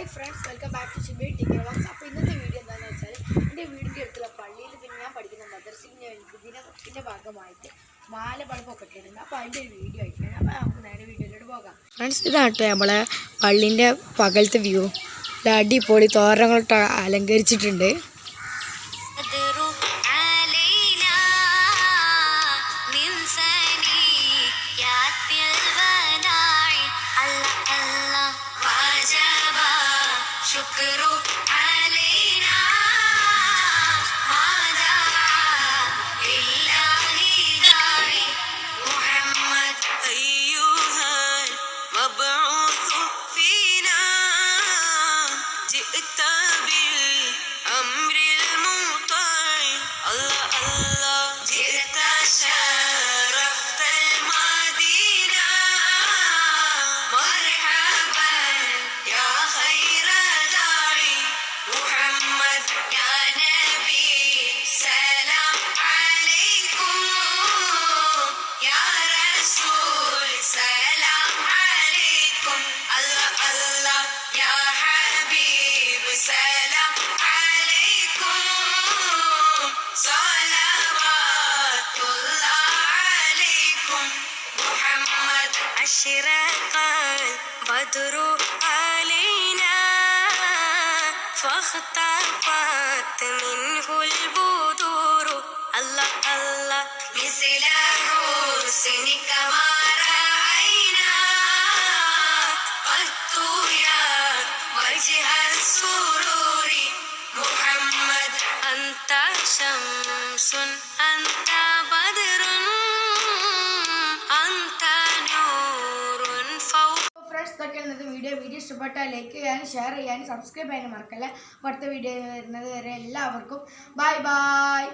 Hi friends welcome back to ചിബി T K അപ്പോൾ ഇന്നത്തെ video എന്താണെന്ന് വെച്ചാൽ എന്റെ വീടിന്റെ അടുത്തുള്ള പള്ളിയിൽ പിന്നെ ഞാൻ പഠിക്കുന്ന മദർസിന്റെ ദിനത്തിന്റെ ഭാഗമായിട്ട് മാല പണിപ്പൊക്കെ ഇട്ടിട്ടുണ്ട്. അപ്പോൾ അതിന്റെ ഒരു വീഡിയോ ആയിട്ടാണ്. അപ്പോൾ നമുക്ക് നേരെ വീഡിയോയിലോട്ട് പോകാം. ഫ്രണ്ട്സ് ഇതാട്ടോ നമ്മളെ പള്ളീന്റെ പകലത്തെ വ്യൂ അടിപൊളി തോരണങ്ങളിട്ട് അലങ്കരിച്ചിട്ടുണ്ട്. शुक्रो صلوات الله عليكم محمد أشرق البدر علينا فاختفت منه البدور الله الله مثل حسنك ما رأينا قد يا وجه السرور വീഡിയോ. വീഡിയോ ഇഷ്ടപ്പെട്ടാൽ ലൈക്ക് ചെയ്യാനും ഷെയർ ചെയ്യാനും സബ്സ്ക്രൈബ് ചെയ്യാനും മറക്കല്ല. അടുത്ത വീഡിയോ വരുന്നത് വരെ എല്ലാവർക്കും. Bye bye